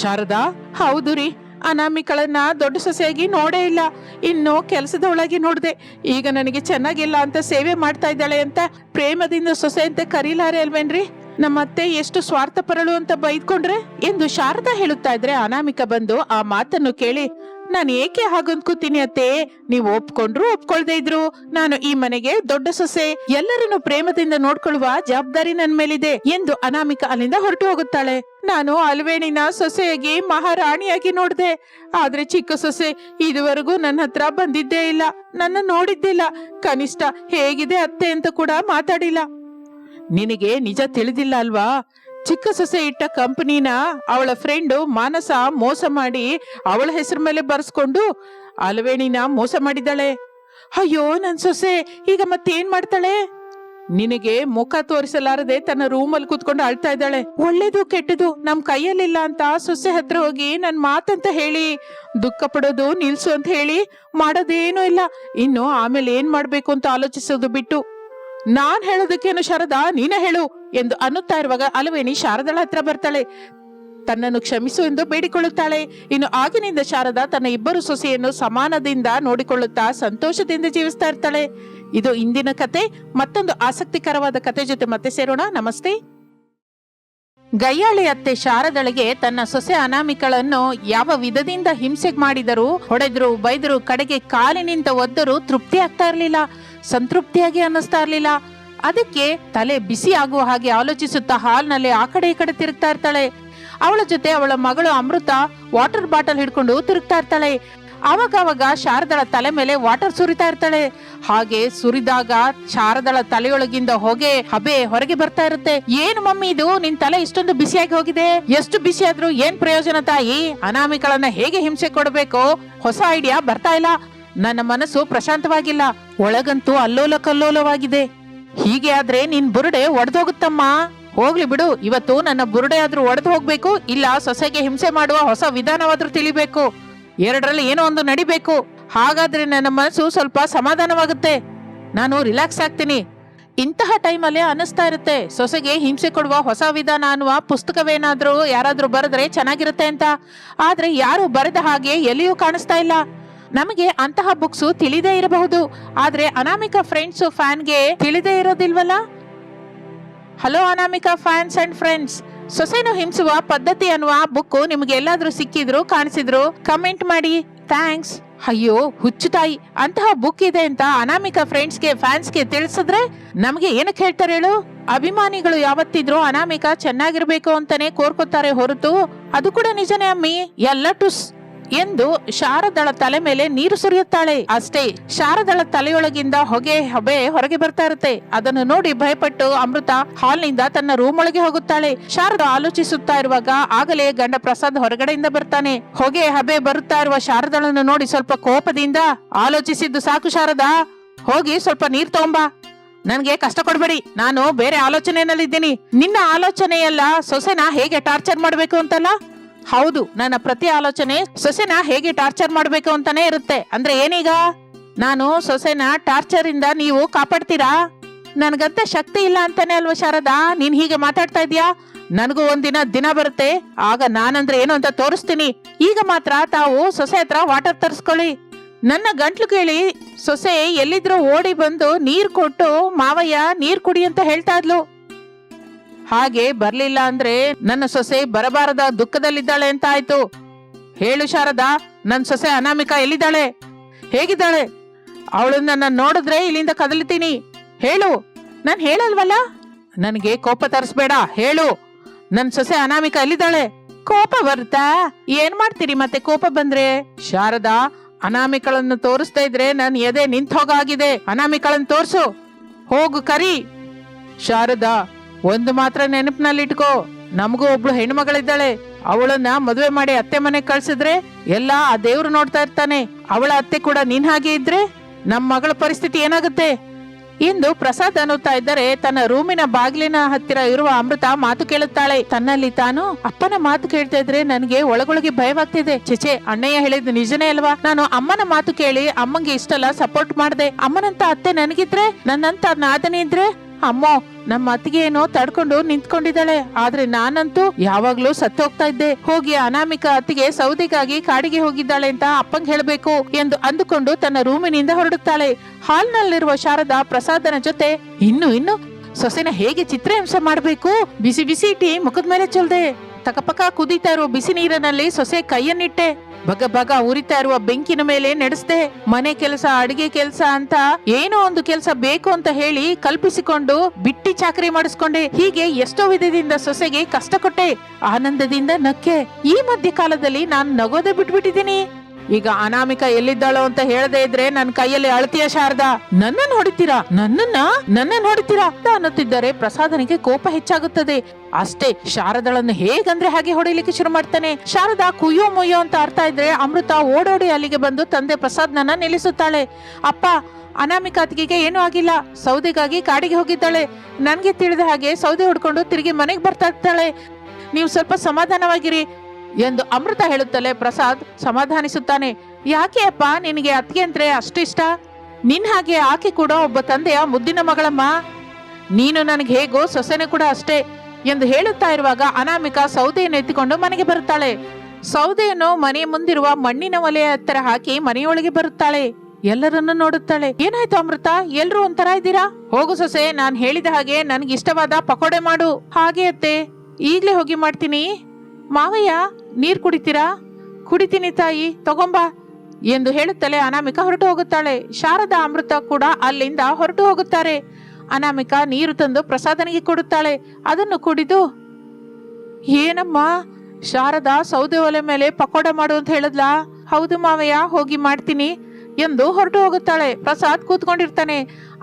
ಶಾರದಾ, ಹೌದು ರೀ, ಅನಾಮಿಕಳನ್ನ ದೊಡ್ಡ ಸೊಸೆಯಾಗಿ ನೋಡೇ ಇಲ್ಲ. ಇನ್ನು ಕೆಲಸದೊಳಗೆ ನೋಡಿದೆ, ಈಗ ನನಗೆ ಚೆನ್ನಾಗಿಲ್ಲ ಅಂತ ಸೇವೆ ಮಾಡ್ತಾ ಇದ್ದಾಳೆ ಅಂತ ಪ್ರೇಮದಿಂದ ಸೊಸೆ ಅಂತ ಕರೀಲಾರೆ ಅಲ್ವೇನ್ರಿ? ನಮ್ಮತ್ತೆ ಎಷ್ಟು ಸ್ವಾರ್ಥಪರಳು ಅಂತ ಬೈದ್ಕೊಂಡ್ರೆ? ಎಂದು ಶಾರದಾ ಹೇಳುತ್ತಾ ಇದ್ರೆ ಅನಾಮಿಕ ಬಂದು ಆ ಮಾತನ್ನು ಕೇಳಿ ನಾನು ಏಕೆ ಹಾಗಂದ್ಕೋತೀನಿ ಅತ್ತೆ? ನೀವು ಒಪ್ಕೊಂಡ್ರು ಒಪ್ಕೊಳ್ದೇ ಇದ್ರು. ನಾನು ಈ ಮನೆಗೆ ದೊಡ್ಡ ಸೊಸೆ. ಎಲ್ಲರನ್ನು ಪ್ರೇಮದಿಂದ ನೋಡ್ಕೊಳ್ಳುವ ಜವಾಬ್ದಾರಿ ನನ್ ಮೇಲಿದೆ ಎಂದು ಅನಾಮಿಕ ಅಲ್ಲಿಂದ ಹೊರಟು ಹೋಗುತ್ತಾಳೆ. ನಾನು ಅಲ್ವೇಣಿನ ಸೊಸೆಯಾಗಿ ಮಹಾರಾಣಿಯಾಗಿ ನೋಡ್ದೆ. ಆದ್ರೆ ಚಿಕ್ಕ ಸೊಸೆ ಇದುವರೆಗೂ ನನ್ನ ಹತ್ರ ಬಂದಿದ್ದೇ ಇಲ್ಲ. ನನ್ನ ನೋಡಿದ್ದಿಲ್ಲ ಕನಿಷ್ಠ ಹೇಗಿದೆ ಅತ್ತೆ ಅಂತ ಕೂಡ ಮಾತಾಡಿಲ್ಲ. ನಿನಗೆ ನಿಜ ತಿಳಿದಿಲ್ಲ ಅಲ್ವಾ? ಚಿಕ್ಕ ಸೊಸೆ ಇಟ್ಟ ಕಂಪನಿನ ಅವಳ ಫ್ರೆಂಡು ಮಾನಸ ಮೋಸ ಮಾಡಿ ಅವಳ ಹೆಸರು ಮೇಲೆ ಬರ್ಸ್ಕೊಂಡು ಅಲವೇಣಿನ ಮೋಸ ಮಾಡಿದ್ದಾಳೆ. ಅಯ್ಯೋ, ನನ್ ಸೊಸೆ, ಈಗ ಮತ್ತೇನ್ ಮಾಡ್ತಾಳೆ? ನಿನಗೆ ಮುಖ ತೋರಿಸಲಾರದೆ ತನ್ನ ರೂಮಲ್ಲಿ ಕೂತ್ಕೊಂಡು ಅಳ್ತಾ ಇದ್ದಾಳೆ. ಒಳ್ಳೇದು, ಕೆಟ್ಟದು, ನಮ್ ಕೈಯಲ್ಲಿಲ್ಲ ಅಂತ ಸೊಸೆ ಹತ್ರ ಹೋಗಿ ನನ್ ಮಾತಂತ ಹೇಳಿ, ದುಃಖ ಪಡೋದು ನಿಲ್ಸು ಅಂತ ಹೇಳಿ ಮಾಡೋದೇನೂ ಇಲ್ಲ. ಇನ್ನು ಆಮೇಲೆ ಏನ್ ಮಾಡ್ಬೇಕು ಅಂತ ಆಲೋಚಿಸೋದು ಬಿಟ್ಟು. ನಾನ್ ಹೇಳೋದಕ್ಕೇನು ಶಾರದಾ, ನೀನೇ ಹೇಳು. ಎಂದು ಅನ್ನುತ್ತಾ ಇರುವಾಗ ಅಲವೇಣಿ ಶಾರದಳ ಹತ್ರ ಬರ್ತಾಳೆ. ತನ್ನನ್ನು ಕ್ಷಮಿಸು ಎಂದು ಬೇಡಿಕೊಳ್ಳುತ್ತಾಳೆ. ಇನ್ನು ಆಗಿನಿಂದ ಶಾರದಾ ತನ್ನ ಇಬ್ಬರು ಸೊಸೆಯನ್ನು ಸಮಾನದಿಂದ ನೋಡಿಕೊಳ್ಳುತ್ತಾ ಸಂತೋಷದಿಂದ ಜೀವಿಸ್ತಾ ಇರ್ತಾಳೆ. ಇದು ಇಂದಿನ ಕತೆ. ಮತ್ತೊಂದು ಆಸಕ್ತಿಕರವಾದ ಕತೆ ಜೊತೆ ಮತ್ತೆ ಸೇರೋಣ. ನಮಸ್ತೆ. ಗಯ್ಯಾಳಿ ಅತ್ತೆ ಶಾರದಳಿಗೆ ತನ್ನ ಸೊಸೆ ಅನಾಮಿಕಳನ್ನು ಯಾವ ವಿಧದಿಂದ ಹಿಂಸೆ ಮಾಡಿದರೂ, ಹೊಡೆದ್ರು, ಬೈದ್ರು, ಕಡೆಗೆ ಕಾಲಿನಿಂದ ಒದ್ದರೂ ತೃಪ್ತಿ ಆಗ್ತಾ ಇರ್ಲಿಲ್ಲ. ಸಂತೃಪ್ತಿಯಾಗಿ ಅನ್ನಿಸ್ತಾ ಇರ್ಲಿಲ್ಲ. ಅದಕ್ಕೆ ತಲೆ ಬಿಸಿ ಆಗುವ ಹಾಗೆ ಆಲೋಚಿಸುತ್ತಾ ಹಾಲ್ನಲ್ಲಿ ಆ ಕಡೆ ಈ ಕಡೆ ತಿರುಗ್ತಾ ಇರ್ತಾಳೆ. ಅವಳ ಜೊತೆ ಅವಳ ಮಗಳು ಅಮೃತ ವಾಟರ್ ಬಾಟಲ್ ಹಿಡ್ಕೊಂಡು ತಿರುಗ್ತಾ ಇರ್ತಾಳೆ. ಅವಾಗ ಅವಾಗ ಶಾರದಳ ತಲೆ ಮೇಲೆ ವಾಟರ್ ಸುರಿತಾ ಇರ್ತಾಳೆ. ಹಾಗೆ ಸುರಿದಾಗ ಶಾರದಳ ತಲೆಯೊಳಗಿಂದ ಹೊಗೆ, ಹಬೆ ಹೊರಗೆ ಬರ್ತಾ ಇರುತ್ತೆ. ಏನು ಮಮ್ಮಿ ಇದು? ನಿನ್ ತಲೆ ಇಷ್ಟೊಂದು ಬಿಸಿಯಾಗಿ ಹೋಗಿದೆ. ಎಷ್ಟು ಬಿಸಿ ಆದ್ರೂ ಏನ್ ಪ್ರಯೋಜನ ತಾಯಿ? ಅನಾಮಿಗಳನ್ನ ಹೇಗೆ ಹಿಂಸೆ ಕೊಡಬೇಕು? ಹೊಸ ಐಡಿಯಾ ಬರ್ತಾ ಇಲ್ಲ. ನನ್ನ ಮನಸ್ಸು ಪ್ರಶಾಂತವಾಗಿಲ್ಲ. ಒಳಗಂತೂ ಅಲ್ಲೋಲ ಕಲ್ಲೋಲವಾಗಿದೆ ಹೀಗೆ ಆದ್ರೆ ನಿನ್ ಬುರುಡೆ ಒಡೆದೋಗುತ್ತಮ್ಮ. ಹೋಗ್ಲಿ ಬಿಡು, ಇವತ್ತು ನನ್ನ ಬುರುಡೆ ಆದ್ರೂ ಒಡೆದು ಹೋಗ್ಬೇಕು, ಇಲ್ಲ ಸೊಸೆಗೆ ಹಿಂಸೆ ಮಾಡುವ ಹೊಸ ವಿಧಾನವಾದ್ರೂ ತಿಳಿಬೇಕು. ಎರಡರಲ್ಲಿ ಏನೋ ಒಂದು ನಡಿಬೇಕು. ಹಾಗಾದ್ರೆ ನನ್ನ ಮನಸ್ಸು ಸ್ವಲ್ಪ ಸಮಾಧಾನವಾಗುತ್ತೆ. ನಾನು ರಿಲ್ಯಾಕ್ಸ್ ಆಗ್ತೀನಿ. ಇಂತಹ ಟೈಮಲ್ಲೇ ಅನಿಸ್ತಾ ಇರುತ್ತೆ, ಸೊಸೆಗೆ ಹಿಂಸೆ ಕೊಡುವ ಹೊಸ ವಿಧಾನ ಅನ್ನುವ ಪುಸ್ತಕವೇನಾದ್ರೂ ಯಾರಾದ್ರೂ ಬರೆದ್ರೆ ಚೆನ್ನಾಗಿರುತ್ತೆ ಅಂತ. ಆದ್ರೆ ಯಾರು ಬರೆದ ಹಾಗೆ ಎಲ್ಲಿಯೂ ಕಾಣಿಸ್ತಾ ಇಲ್ಲ. ನಮಗೆ ಅಂತಹ ಬುಕ್ಸ್ ತಿಳಿದೇ ಇರಬಹುದು. ಆದ್ರೆ ಅನಾಮಿಕ ಫ್ರೆಂಡ್ಸ್ ಫ್ಯಾನ್ಗೆ ತಿಳಿದೇ ಇರೋದಿಲ್ವಲ್ಲ? Hello Anamika fans and friends ಸೊಸೆನು ಹಿಂಸುವ ಪದ್ಧತಿ ಅನ್ನುವ ಬುಕ್ ನಿಮ್ಗೆ ಎಲ್ಲಾದ್ರೂ ಸಿಕ್ಕಿದ್ರು, ಕಾಣಿಸಿದ್ರು ಕಮೆಂಟ್ ಮಾಡಿ. ಥ್ಯಾಂಕ್ಸ್ ಅಯ್ಯೋ, ಹುಚ್ಚು ತಾಯಿ. ಅಂತಹ ಬುಕ್ ಇದೆ ಅಂತ ಅನಾಮಿಕಾ ಫ್ರೆಂಡ್ಸ್ಗೆ ಫ್ಯಾನ್ಸ್ಗೆ ತಿಳಿಸಿದ್ರೆ ನಮಗೆ ಏನಕ್ಕೆ ಹೇಳ್ತಾರೆ ಹೇಳು? ಅಭಿಮಾನಿಗಳು ಯಾವತ್ತಿದ್ರು ಅನಾಮಿಕ ಚೆನ್ನಾಗಿರ್ಬೇಕು ಅಂತಾನೆ ಕೋರ್ಕೋತಾರೆ ಹೊರತು. ಅದು ಕೂಡ ನಿಜನೇ ಅಮ್ಮಿ. ಎಲ್ಲ ಟುಸ್. ಎಂದು ಶಾರದಳ ತಲೆ ಮೇಲೆ ನೀರು ಸುರಿಯುತ್ತಾಳೆ. ಅಷ್ಟೇ, ಶಾರದಳ ತಲೆಯೊಳಗಿಂದ ಹೊಗೆ ಹೊಬೆ ಹೊರಗೆ ಬರ್ತಾ ಇರುತ್ತೆ. ಅದನ್ನು ನೋಡಿ ಭಯಪಟ್ಟು ಅಮೃತ ಹಾಲ್ನಿಂದ ತನ್ನ ರೂಮ್ ಒಳಗೆ ಹೋಗುತ್ತಾಳೆ. ಶಾರದ ಆಲೋಚಿಸುತ್ತಾ ಇರುವಾಗ ಆಗಲೇ ಗಂಡ ಪ್ರಸಾದ್ ಹೊರಗಡೆಯಿಂದ ಬರ್ತಾನೆ. ಹೊಗೆ ಹಬೆ ಬರುತ್ತಾ ಇರುವ ಶಾರದಳನ್ನು ನೋಡಿ ಸ್ವಲ್ಪ ಕೋಪದಿಂದ ಆಲೋಚಿಸಿದ್ದು ಸಾಕು ಶಾರದಾ. ಹೋಗಿ ಸ್ವಲ್ಪ ನೀರ್ ತಗೊಂಬಾ. ನನ್ಗೆ ಕಷ್ಟ ಕೊಡ್ಬೇಡಿ. ನಾನು ಬೇರೆ ಆಲೋಚನೆಯಲ್ಲಿದ್ದೀನಿ. ನಿನ್ನ ಆಲೋಚನೆಯಲ್ಲ ಸೊಸೆನ ಹೇಗೆ ಟಾರ್ಚರ್ ಮಾಡ್ಬೇಕು ಅಂತಲ್ಲ? ಹೌದು, ನನ್ನ ಪ್ರತಿ ಆಲೋಚನೆ ಸೊಸೆನ ಹೇಗೆ ಟಾರ್ಚರ್ ಮಾಡಬೇಕು ಅಂತಾನೆ ಇರುತ್ತೆ. ಅಂದ್ರೆ ಏನೀಗ? ನಾನು ಸೊಸೆನ ಟಾರ್ಚರ್ ಇಂದ ನೀವು ಕಾಪಾಡ್ತೀರಾ? ನನ್ಗಂತ ಶಕ್ತಿ ಇಲ್ಲ ಅಂತಾನೆ ಅಲ್ವಾ ಶಾರದಾ? ನೀನ್ ಹೀಗೆ ಮಾತಾಡ್ತಾ ಇದೀಯಾ ನನಗೂ ಒಂದಿನ ದಿನ ಬರುತ್ತೆ. ಆಗ ನಾನಂದ್ರೆ ಏನು ಅಂತ ತೋರಿಸ್ತೀನಿ. ಈಗ ಮಾತ್ರ ತಾವು ಸೊಸೆ ಹತ್ರ ವಾಟರ್ ತರಿಸ್ಕೊಳ್ಳಿ. ನನ್ನ ಗಂಟ್ಲು ಕೇಳಿ ಸೊಸೆ ಎಲ್ಲಿದ್ರೂ ಓಡಿ ಬಂದು ನೀರ್ ಕೊಟ್ಟು ಮಾವಯ್ಯ ನೀರ್ ಕುಡಿ ಅಂತ ಹೇಳ್ತಾ ಇದ್ಲು. ಹಾಗೆ ಬರ್ಲಿಲ್ಲ ಅಂದ್ರೆ ನನ್ನ ಸೊಸೆ ಬರಬಾರದ ದುಃಖದಲ್ಲಿದ್ದಾಳೆ ಅಂತ ಆಯ್ತು. ಹೇಳು ಶಾರದಾ, ನನ್ ಸೊಸೆ ಅನಾಮಿಕಾ ಎಲ್ಲಿದ್ದಾಳೆ? ಹೇಗಿದ್ದಾಳೆ? ಅವಳನ್ನ ನಾನು ನೋಡಿದ್ರೆ ಇಲ್ಲಿಂದ ಕದಲ್ತೀನಿ ಹೇಳು. ನಾನು ಹೇಳಲ್ವಲ್ಲ? ನನಗೆ ಕೋಪ ತರಿಸ್ಬೇಡ, ಹೇಳು. ನನ್ ಸೊಸೆ ಅನಾಮಿಕಾ ಎಲ್ಲಿದ್ದಾಳೆ? ಕೋಪ ಬರುತ್ತಾ? ಏನ್ ಮಾಡ್ತೀರಿ ಮತ್ತೆ ಕೋಪ ಬಂದ್ರೆ? ಶಾರದಾ, ಅನಾಮಿಕಳನ್ನು ತೋರಿಸ್ತಾ ಇದ್ರೆ ನನ್ ಎದೆ ನಿಂತ ಹೋಗಾಗಿದೆ. ಅನಾಮಿಕಳನ್ನು ತೋರ್ಸು. ಹೋಗು, ಕರಿ. ಶಾರದಾ ಒಂದು ಮಾತ್ರ ನೆನಪಿನಲ್ಲಿಟ್ಕೋ. ನಮಗೂ ಒಬ್ಳು ಹೆಣ್ಮಗಳಿದ್ದಾಳೆ ಅವಳನ್ನ ಮದುವೆ ಮಾಡಿ ಅತ್ತೆ ಮನೆಗ್ ಕಳ್ಸಿದ್ರೆ ಎಲ್ಲ ಆ ದೇವ್ರು ನೋಡ್ತಾ ಇರ್ತಾನೆ. ಅವಳ ಅತ್ತೆ ಕೂಡ ನೀನ್ ಹಾಗೆ ಇದ್ರೆ ನಮ್ ಮಗಳ ಪರಿಸ್ಥಿತಿ ಏನಾಗುತ್ತೆ? ಇಂದು ಪ್ರಸಾದ್ ಅನ್ನುತ್ತಾ ಇದ್ದರೆ ತನ್ನ ರೂಮಿನ ಬಾಗಿಲಿನ ಹತ್ತಿರ ಇರುವ ಅಮೃತ ಮಾತು ಕೇಳುತ್ತಾಳೆ. ತನ್ನಲ್ಲಿ ತಾನು, ಅಪ್ಪನ ಮಾತು ಕೇಳ್ತಾ ಇದ್ರೆ ನನಗೆ ಒಳಗೊಳಗೆ ಭಯವಾಗ್ತಿದೆ. ಚಿಚೆ ಅಣ್ಣಯ್ಯ ಹೇಳಿದ್ ನಿಜನೇ ಅಲ್ವಾ? ನಾನು ಅಮ್ಮನ ಮಾತು ಕೇಳಿ ಅಮ್ಮಂಗೆ ಇಷ್ಟೆಲ್ಲ ಸಪೋರ್ಟ್ ಮಾಡ್ದೆ. ಅಮ್ಮನಂತ ಅತ್ತೆ ನನಗಿದ್ರೆ, ನನ್ನಂತ ನಾದನಿ ಇದ್ರೆ ಅಮ್ಮೋ, ನಮ್ಮ ಅತ್ತಿಗೆ ಏನೋ ತಡ್ಕೊಂಡು ನಿಂತ್ಕೊಂಡಿದ್ದಾಳೆ. ಆದ್ರೆ ನಾನಂತೂ ಯಾವಾಗ್ಲೂ ಸತ್ತೋಗ್ತಾ ಇದ್ದೆ. ಹೋಗಿ ಅನಾಮಿಕ ಅತ್ತಿಗೆ ಸೌದೆಗಾಗಿ ಕಾಡಿಗೆ ಹೋಗಿದ್ದಾಳೆ ಅಂತ ಅಪ್ಪಂಗ್ ಹೇಳ್ಬೇಕು ಎಂದು ಅಂದುಕೊಂಡು ತನ್ನ ರೂಮಿನಿಂದ ಹೊರಡುತ್ತಾಳೆ. ಹಾಲ್ನಲ್ಲಿರುವ ಶಾರದಾ ಪ್ರಸಾದನ ಜೊತೆ, ಇನ್ನು ಇನ್ನು, ಸೊಸೆನ ಹೇಗೆ ಚಿತ್ರಹಿಂಸ ಮಾಡ್ಬೇಕು? ಬಿಸಿ ಬಿಸಿ ಟೀ ಮುಖದ ಮೇಲೆ ಚಲ್ದೆ. ತಕಪಕ ಕುದೀತಾ ಇರೋ ಬಿಸಿ ನೀರಿನಲ್ಲಿ ಸೊಸೆ ಕೈಯನ್ನಿಟ್ಟೆ. ಬಗ ಬಗ ಉರಿತಾ ಇರುವ ಬೆಂಕಿನ ಮೇಲೆ ನಡೆಸದೆ, ಮನೆ ಕೆಲಸ, ಅಡಿಗೆ ಕೆಲಸ ಅಂತ ಏನೋ ಒಂದು ಕೆಲಸ ಬೇಕು ಅಂತ ಹೇಳಿ ಕಲ್ಪಿಸಿಕೊಂಡು ಬಿಟ್ಟಿ ಚಾಕರಿ ಮಾಡಿಸ್ಕೊಂಡೆ. ಹೀಗೆ ಎಷ್ಟೋ ವಿಧದಿಂದ ಸೊಸೆಗೆ ಕಷ್ಟ ಕೊಟ್ಟೆ ಆನಂದದಿಂದ ನಕ್ಕೆ. ಈ ಮಧ್ಯ ಕಾಲದಲ್ಲಿ ನಾನು ನಗೋದೆ ಬಿಟ್ಬಿಟ್ಟಿದ್ದೀನಿ. ಈಗ ಅನಾಮಿಕ ಎಲ್ಲಿದ್ದಾಳೋ ಅಂತ ಹೇಳದೇ ಇದ್ರೆ ನನ್ನ ಕೈಯಲ್ಲಿ ಅಳತಿಯ ಶಾರದಾ? ನನ್ನನ್ನು ಹೊಡಿತೀರಾ? ನನ್ನನ್ನ? ನನ್ನನ್ನು ಹೊಡಿತೀರಾ? ಅಂತ ಅನ್ನುತ್ತಿದ್ದರೆ ಪ್ರಸಾದನಿಗೆ ಕೋಪ ಹೆಚ್ಚಾಗುತ್ತದೆ. ಅಷ್ಟೇ, ಶಾರದಳನ್ನು ಹೇಗಂದ್ರೆ ಹಾಗೆ ಹೊಡೆಯಲಿಕ್ಕೆ ಶುರು ಮಾಡ್ತಾನೆ. ಶಾರದಾ ಕುಯ್ಯೋ ಮುಯ್ಯೋ ಅಂತ ಅರ್ಥ ಇದ್ರೆ ಅಮೃತ ಓಡೋಡಿ ಅಲ್ಲಿಗೆ ಬಂದು ತಂದೆ ಪ್ರಸಾದ್ನನ್ನ ನಿಲ್ಲಿಸುತ್ತಾಳೆ. ಅಪ್ಪ, ಅನಾಮಿಕ ಅತ್ತಿಗೆಗೆ ಏನೂ ಆಗಿಲ್ಲ. ಸೌದೆಗಾಗಿ ಕಾಡಿಗೆ ಹೋಗಿದ್ದಾಳೆ. ನನಗೆ ತಿಳಿದ ಹಾಗೆ ಸೌದೆ ಹುಡ್ಕೊಂಡು ತಿರುಗಿ ಮನೆಗೆ ಬರ್ತಾ ಇರ್ತಾಳೆ. ನೀವು ಸ್ವಲ್ಪ ಸಮಾಧಾನವಾಗಿರಿ. ಎಂದು ಅಮೃತ ಹೇಳುತ್ತಲೇ ಪ್ರಸಾದ್ ಸಮಾಧಾನಿಸುತ್ತಾನೆ. ಯಾಕೆ ಅಪ್ಪ, ನಿನಗೆ ಅತ್ತಿಗೆ ಅಂದ್ರೆ ಅಷ್ಟಿಷ್ಟ ನಿನ್ ಹಾಗೆ ಆಕೆ ಕೂಡ ಒಬ್ಬ ತಂದೆಯ ಮುದ್ದಿನ ಮಗಳಮ್ಮ? ನೀನು ನನಗೆ ಹೇಗೋ ಸೊಸೆನೆ ಕೂಡ ಅಷ್ಟೇ ಎಂದು ಹೇಳುತ್ತಾ ಇರುವಾಗ ಅನಾಮಿಕಾ ಸೌದೆಯನ್ನು ಎತ್ತಿಕೊಂಡು ಮನೆಗೆ ಬರುತ್ತಾಳೆ. ಸೌದೆಯನ್ನು ಮನೆ ಮುಂದಿರುವ ಮಣ್ಣಿನ ಒಲೆಯ ಹತ್ತಿರ ಹಾಕಿ ಮನೆಯೊಳಗೆ ಬರುತ್ತಾಳೆ. ಎಲ್ಲರನ್ನು ನೋಡುತ್ತಾಳೆ. ಏನಾಯ್ತು ಅಮೃತ? ಎಲ್ರು ಒಂಥರ ಇದ್ದೀರಾ? ಹೋಗು ಸೊಸೆ, ನಾನ್ ಹೇಳಿದ ಹಾಗೆ ನನ್ಗೆ ಇಷ್ಟವಾದ ಪಕೋಡೆ ಮಾಡು. ಹಾಗೆ ಅತ್ತೆ, ಈಗ್ಲೇ ಹೋಗಿ ಮಾಡ್ತೀನಿ. ಮಾವಯ್ಯ ನೀರ್ ಕುಡಿತೀರಾ? ಕುಡಿತೀನಿ ತಾಯಿ, ತಗೊಂಬಾ ಎಂದು ಹೇಳುತ್ತಲೇ ಅನಾಮಿಕಾ ಹೊರಟು ಹೋಗುತ್ತಾಳೆ. ಶಾರದಾ ಅಮೃತ ಕೂಡ ಅಲ್ಲಿಂದ ಹೊರಟು ಹೋಗುತ್ತಾರೆ. ಅನಾಮಿಕಾ ನೀರು ತಂದು ಪ್ರಸಾದನಿಗೆ ಕೊಡುತ್ತಾಳೆ. ಅದನ್ನು ಕುಡಿದು, ಏನಮ್ಮ, ಶಾರದಾ ಸೌದೆ ಒಲೆ ಮೇಲೆ ಪಕೋಡ ಮಾಡು ಅಂತ ಹೇಳಿದ್ಲಾ? ಹೌದು ಮಾವಯ್ಯ, ಹೋಗಿ ಮಾಡ್ತೀನಿ ಎಂದು ಹೊರಟು ಹೋಗುತ್ತಾಳೆ. ಪ್ರಸಾದ್ ಕೂತ್ಕೊಂಡಿರ್ತಾನೆ.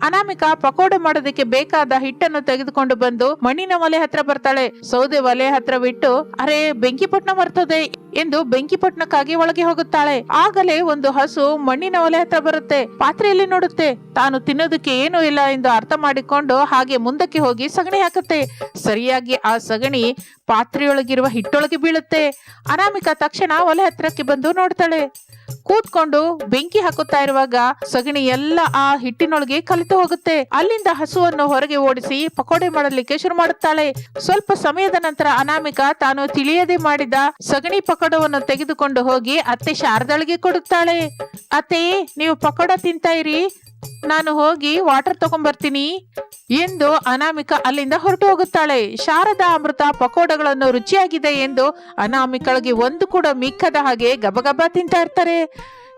ಅನಾಮಿಕಾ ಪಕೋಡ ಮಾಡೋದಕ್ಕೆ ಬೇಕಾದ ಹಿಟ್ಟನ್ನು ತೆಗೆದುಕೊಂಡು ಬಂದು ಮಣ್ಣಿನ ಒಲೆ ಹತ್ರ ಬರ್ತಾಳೆ. ಸೌದೆ ಒಲೆ ಹತ್ರ ಬಿಟ್ಟು, ಅರೆ ಬೆಂಕಿ ಪಟ್ಟಣ ಬರ್ತದೆ ಎಂದು ಬೆಂಕಿ ಪಟ್ನಕ್ಕಾಗಿ ಒಳಗೆ ಹೋಗುತ್ತಾಳೆ. ಆಗಲೇ ಒಂದು ಹಸು ಮಣ್ಣಿನ ಒಲೆ ಹತ್ರ ಬರುತ್ತೆ. ಪಾತ್ರೆಯಲ್ಲಿ ನೋಡುತ್ತೆ. ತಾನು ತಿನ್ನೋದಕ್ಕೆ ಏನೂ ಇಲ್ಲ ಎಂದು ಅರ್ಥ ಮಾಡಿಕೊಂಡು ಹಾಗೆ ಮುಂದಕ್ಕೆ ಹೋಗಿ ಸಗಣಿ ಹಾಕುತ್ತೆ. ಸರಿಯಾಗಿ ಆ ಸಗಣಿ ಪಾತ್ರೆಯೊಳಗಿರುವ ಹಿಟ್ಟೊಳಗೆ ಬೀಳುತ್ತೆ. ಅನಾಮಿಕ ತಕ್ಷಣ ಒಲೆ ಹತ್ರಕ್ಕೆ ಬಂದು ನೋಡ್ತಾಳೆ. ಕೂತ್ಕೊಂಡು ಬೆಂಕಿ ಹಾಕುತ್ತಾ ಇರುವಾಗ ಸಗಣಿ ಎಲ್ಲ ಆ ಹಿಟ್ಟಿನೊಳಗೆ ಕಲಿತು ಹೋಗುತ್ತೆ. ಅಲ್ಲಿಂದ ಹಸುವನ್ನು ಹೊರಗೆ ಓಡಿಸಿ ಪಕೋಡೆ ಮಾಡಲಿಕ್ಕೆ ಶುರು ಮಾಡುತ್ತಾಳೆ. ಸ್ವಲ್ಪ ಸಮಯದ ನಂತರ ಅನಾಮಿಕ ತಾನು ತಿಳಿಯದೆ ಮಾಡಿದ ಸಗಣಿ ಪಕೋಡವನ್ನು ತೆಗೆದುಕೊಂಡು ಹೋಗಿ ಅತ್ತೆ ಶಾರದಾಳಿಗೆ ಕೊಡುತ್ತಾಳೆ. ಅತ್ತೆ, ನೀವು ಪಕೋಡ ತಿಂತಾ ಇರಿ. ನಾನು ಹೋಗಿ ವಾಟರ್ ತಗೊಂಡ್ಬರ್ತೀನಿ ಎಂದು ಅನಾಮಿಕ ಅಲ್ಲಿಂದ ಹೊರಟು ಹೋಗುತ್ತಾಳೆ. ಶಾರದಾ ಅಮೃತ ಪಕೋಡಗಳನ್ನು ರುಚಿಯಾಗಿದೆ ಎಂದು ಅನಾಮಿಕಳಿಗೆ ಒಂದು ಕೂಡ ಮಿಕ್ಕದ ಹಾಗೆ ಗಬಗಬ ತಿಂತಾ ಇರ್ತಾರೆ.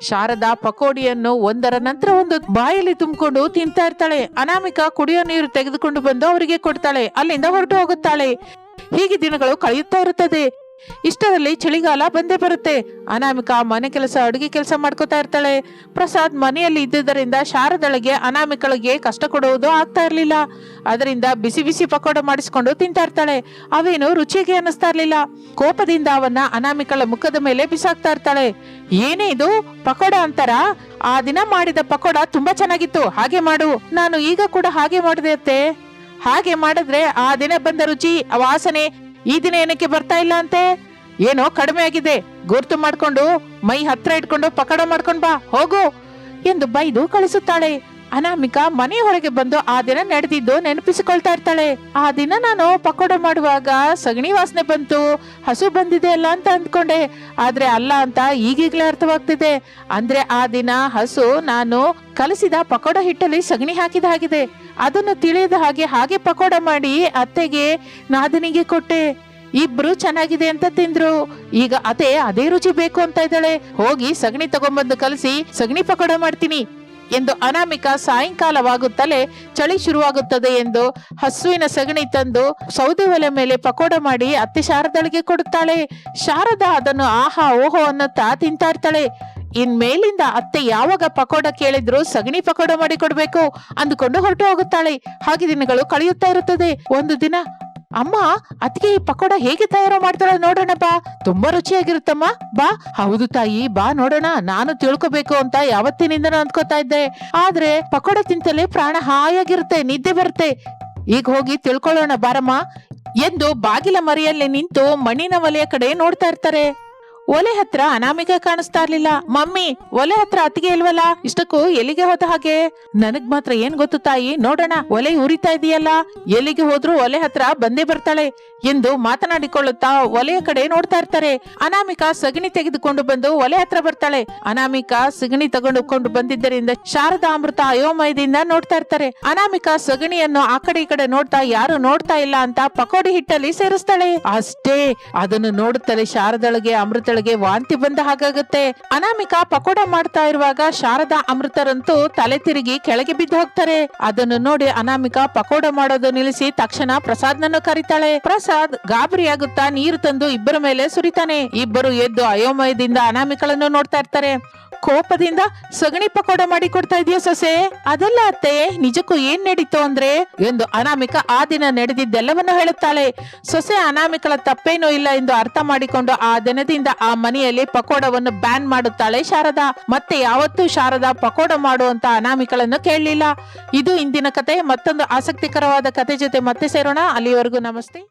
ಶಾರದಾ ಪಕೋಡಿಯನ್ನು ಒಂದರ ನಂತರ ಒಂದು ಬಾಯಲ್ಲಿ ತುಂಬಿಕೊಂಡು ತಿಂತಾ ಇರ್ತಾಳೆ. ಅನಾಮಿಕ ಕುಡಿಯೋ ನೀರು ತೆಗೆದುಕೊಂಡು ಬಂದು ಅವರಿಗೆ ಕೊಡ್ತಾಳೆ. ಅಲ್ಲಿಂದ ಹೊರಟು ಹೋಗುತ್ತಾಳೆ. ಹೀಗೆ ದಿನಗಳು ಕಳೆಯುತ್ತಾ ಇರುತ್ತದೆ. ಇಷ್ಟರಲ್ಲಿ ಚಳಿಗಾಲ ಬಂದೇ ಬರುತ್ತೆ. ಅನಾಮಿಕಾ ಮನೆ ಕೆಲಸ, ಅಡುಗೆ ಕೆಲಸ ಮಾಡ್ಕೋತಾ ಇರ್ತಾಳೆ. ಪ್ರಸಾದ್ ಮನೆಯಲ್ಲಿ ಇದ್ದುದರಿಂದ ಶಾರದಳಿಗೆ ಅನಾಮಿಕಳಿಗೆ ಕಷ್ಟ ಕೊಡುವುದು ಆಗ್ತಾ ಇರಲಿಲ್ಲ. ಅದರಿಂದ ಬಿಸಿ ಬಿಸಿ ಪಕೋಡ ಮಾಡಿಸಿಕೊಂಡು ತಿಂತಾ ಇರ್ತಾಳೆ. ಅವೇನು ರುಚಿಗೆ ಅನ್ನಿಸ್ತಾ ಇರ್ಲಿಲ್ಲ. ಕೋಪದಿಂದ ಅವನ್ನ ಅನಾಮಿಕಳ ಮುಖದ ಮೇಲೆ ಬಿಸಾಕ್ತಾ ಇರ್ತಾಳೆ. ಏನೇ ಇದು? ಪಕೋಡ ಅಂತಾರ? ಆ ದಿನ ಮಾಡಿದ ಪಕೋಡ ತುಂಬಾ ಚೆನ್ನಾಗಿತ್ತು. ಹಾಗೆ ಮಾಡು. ನಾನು ಈಗ ಕೂಡ ಹಾಗೆ ಮಾಡಿದೆ ಅತ್ತೆ. ಹಾಗೆ ಮಾಡಿದ್ರೆ ಆ ದಿನ ಬಂದ ರುಚಿ, ವಾಸನೆ ಈ ದಿನ ಏನಕ್ಕೆ ಬರ್ತಾ ಇಲ್ಲ ಅಂತೆ? ಏನೋ ಕಡಿಮೆ ಆಗಿದೆ. ಗುರ್ತು ಮಾಡ್ಕೊಂಡು, ಮೈ ಹತ್ರ ಇಟ್ಕೊಂಡು ಪಕಡ ಮಾಡ್ಕೊಂಡ್ ಬಾ, ಹೋಗು ಎಂದು ಬೈದು ಕಳಿಸುತ್ತಾಳೆ. ಅನಾಮಿಕ ಮನೆ ಹೊರಗೆ ಬಂದು ಆ ದಿನ ನಡೆದಿದ್ದು ನೆನಪಿಸಿಕೊಳ್ತಾ ಇರ್ತಾಳೆ. ಆ ದಿನ ನಾನು ಪಕೋಡ ಮಾಡುವಾಗ ಸಗಣಿ ವಾಸನೆ ಬಂತು. ಹಸು ಬಂದಿದೆ ಅಲ್ಲ ಅಂತ ಅಂದ್ಕೊಂಡೆ. ಆದ್ರೆ ಅಲ್ಲ ಅಂತ ಈಗೀಗ್ಲೇ ಅರ್ಥವಾಗ್ತಿದೆ. ಅಂದ್ರೆ ಆ ದಿನ ಹಸು ನಾನು ಕಲಸಿದ ಪಕೋಡ ಹಿಟ್ಟಲ್ಲಿ ಸಗಣಿ ಹಾಕಿದ ಹಾಗಿದೆ. ಅದನ್ನು ತಿಳಿದ ಹಾಗೆ ಹಾಗೆ ಪಕೋಡ ಮಾಡಿ ಅತ್ತೆಗೆ, ನಾದಿನಿಗೆ ಕೊಟ್ಟೆ. ಇಬ್ರು ಚೆನ್ನಾಗಿದೆ ಅಂತ ತಿಂದ್ರು. ಈಗ ಅದೇ ಅದೇ ರುಚಿ ಬೇಕು ಅಂತ ಇದ್ದಾಳೆ. ಹೋಗಿ ಸಗಣಿ ತಗೊಂಬಂದು ಕಲಸಿ ಸಗಣಿ ಪಕೋಡ ಮಾಡ್ತೀನಿ ಎಂದು ಅನಾಮಿಕ ಸಾಯಂಕಾಲವಾಗುತ್ತಲೇ ಚಳಿ ಶುರುವಾಗುತ್ತದೆ ಎಂದು ಹಸುವಿನ ಸಗಣಿ ತಂದು ಸೌದೆ ಒಲೆ ಮೇಲೆ ಪಕೋಡ ಮಾಡಿ ಅತ್ತೆ ಶಾರದಳಿಗೆ ಕೊಡುತ್ತಾಳೆ. ಶಾರದಾ ಅದನ್ನು ಆಹಾ ಓಹೋ ಅನ್ನುತ್ತಾ ತಿಂತಾ ಇರ್ತಾಳೆ ಇನ್ಮೇಲಿಂದ ಅತ್ತೆ ಯಾವಾಗ ಪಕೋಡ ಕೇಳಿದ್ರು ಸಗಣಿ ಪಕೋಡ ಮಾಡಿ ಕೊಡ್ಬೇಕು ಅಂದುಕೊಂಡು ಹೊರಟು ಹೋಗುತ್ತಾಳೆ. ಹಾಗೆ ದಿನಗಳು ಕಳೆಯುತ್ತಾ ಇರುತ್ತದೆ. ಒಂದು ದಿನ, ಅಮ್ಮ, ಅತ್ತಿಗೆ ಈ ಪಕೋಡ ಹೇಗೆ ತಯಾರು ಮಾಡ್ತಾಳೆ ನೋಡೋಣ ಬಾ. ತುಂಬಾ ರುಚಿಯಾಗಿರುತ್ತಮ್ಮ. ಬಾ. ಹೌದು ತಾಯಿ, ಬಾ ನೋಡೋಣ. ನಾನು ತಿಳ್ಕೊಬೇಕು ಅಂತ ಯಾವತ್ತಿನಿಂದ ಅಂದ್ಕೋತಾ ಇದ್ದೆ. ಆದ್ರೆ ಪಕೋಡ ತಿಂತಲೇ ಪ್ರಾಣ ಹಾಯಾಗಿರುತ್ತೆ, ನಿದ್ದೆ ಬರುತ್ತೆ. ಈಗ ಹೋಗಿ ತಿಳ್ಕೊಳ್ಳೋಣ ಬಾರಮ್ಮ. ಎಂದು ಬಾಗಿಲ ಮರೆಯಲ್ಲಿ ನಿಂತು ಮಣ್ಣಿನ ಒಲೆಯ ಕಡೆ ನೋಡ್ತಾ ಇರ್ತಾರೆ. ಒಲೆ ಹತ್ರ ಅನಾಮಿಕ ಕಾಣಿಸ್ತಾ ಇರ್ಲಿಲ್ಲ. ಮಮ್ಮಿ, ಒಲೆ ಹತ್ರ ಅತ್ತಿಗೆ ಇಲ್ವಲ್ಲ? ಇಷ್ಟಕ್ಕೂ ಎಲ್ಲಿಗೆ ಹೋದ ಹಾಗೆ? ನನಗ್ ಮಾತ್ರ ಏನ್ ಗೊತ್ತು ತಾಯಿ? ನೋಡೋಣ, ಒಲೆ ಉರಿತಾ ಇದೆಯಲ್ಲ? ಎಲ್ಲಿಗೆ ಹೋದ್ರು ಒಲೆ ಹತ್ರ ಬಂದೇ ಬರ್ತಾಳೆ ಎಂದು ಮಾತನಾಡಿಕೊಳ್ಳುತ್ತಾ ಒಲೆಯ ಕಡೆ ನೋಡ್ತಾ ಇರ್ತಾರೆ. ಅನಾಮಿಕಾ ಸಗಣಿ ತೆಗೆದುಕೊಂಡು ಬಂದು ಒಲೆ ಹತ್ರ ಬರ್ತಾಳೆ. ಅನಾಮಿಕಾ ಸಗಣಿ ತಗೊಂಡುಕೊಂಡು ಬಂದಿದ್ದರಿಂದ ಶಾರದಾ ಅಮೃತ ಅಯೋಮಯದಿಂದ ನೋಡ್ತಾ ಇರ್ತಾರೆ. ಅನಾಮಿಕಾ ಸಗಣಿಯನ್ನು ಆ ಕಡೆ ಈ ಕಡೆ ನೋಡ್ತಾ ಯಾರು ನೋಡ್ತಾ ಇಲ್ಲ ಅಂತ ಪಕೋಡಿ ಹಿಟ್ಟಲ್ಲಿ ಸೇರಿಸ್ತಾಳೆ. ಅಷ್ಟೇ, ಅದನ್ನು ನೋಡುತ್ತಲೇ ಶಾರದಳಿಗೆ ಅಮೃತಳಿಗೆ ವಾಂತಿ ಬಂದ ಹಾಗಾಗುತ್ತೆ. ಅನಾಮಿಕಾ ಪಕೋಡ ಮಾಡ್ತಾ ಇರುವಾಗ ಶಾರದಾ ಅಮೃತರಂತೂ ತಲೆ ತಿರುಗಿ ಕೆಳಗೆ ಬಿದ್ದು ಹೋಗ್ತಾರೆ. ಅದನ್ನು ನೋಡಿ ಅನಾಮಿಕಾ ಪಕೋಡ ಮಾಡೋದು ನಿಲ್ಲಿಸಿ ತಕ್ಷಣ ಪ್ರಸಾದ್ನನ್ನು ಕರೀತಾಳೆ. ಪ್ರಸಾದ್ ಗಾಬರಿಯಾಗುತ್ತಾ ನೀರು ತಂದು ಇಬ್ಬರ ಮೇಲೆ ಸುರಿತಾನೆ. ಇಬ್ಬರು ಎದ್ದು ಅಯೋಮಯದಿಂದ ಅನಾಮಿಕಳನ್ನು ನೋಡ್ತಾ ಇರ್ತಾರೆ. ಕೋಪದಿಂದ ಸಗಣಿ ಪಕೋಡ ಮಾಡಿ ಕೊಡ್ತಾ ಇದೆಯಾ ಸೊಸೆ? ಅದಲ್ಲ ಅತ್ತೆ, ನಿಜಕ್ಕೂ ಏನ್ ನಡೀತು ಅಂದ್ರೆ? ಎಂದು ಅನಾಮಿಕ ಆ ದಿನ ನಡೆದಿದ್ದೆಲ್ಲವನ್ನು ಹೇಳುತ್ತಾಳೆ. ಸೊಸೆ ಅನಾಮಿಕಳ ತಪ್ಪೇನೂ ಇಲ್ಲ ಎಂದು ಅರ್ಥ ಮಾಡಿಕೊಂಡು ಆ ದಿನದಿಂದ ಆ ಮನೆಯಲ್ಲಿ ಪಕೋಡವನ್ನು ಬ್ಯಾನ್ ಮಾಡುತ್ತಾಳೆ ಶಾರದಾ. ಮತ್ತೆ ಯಾವತ್ತೂ ಶಾರದಾ ಪಕೋಡ ಮಾಡುವಂತ ಅನಾಮಿಕಳನ್ನು ಕೇಳಲಿಲ್ಲ. ಇದು ಇಂದಿನ ಕತೆ, ಮತ್ತೊಂದು ಆಸಕ್ತಿಕರವಾದ ಕತೆ ಜೊತೆ ಮತ್ತೆ ಸೇರೋಣ. ಅಲ್ಲಿವರೆಗೂ ನಮಸ್ತೆ.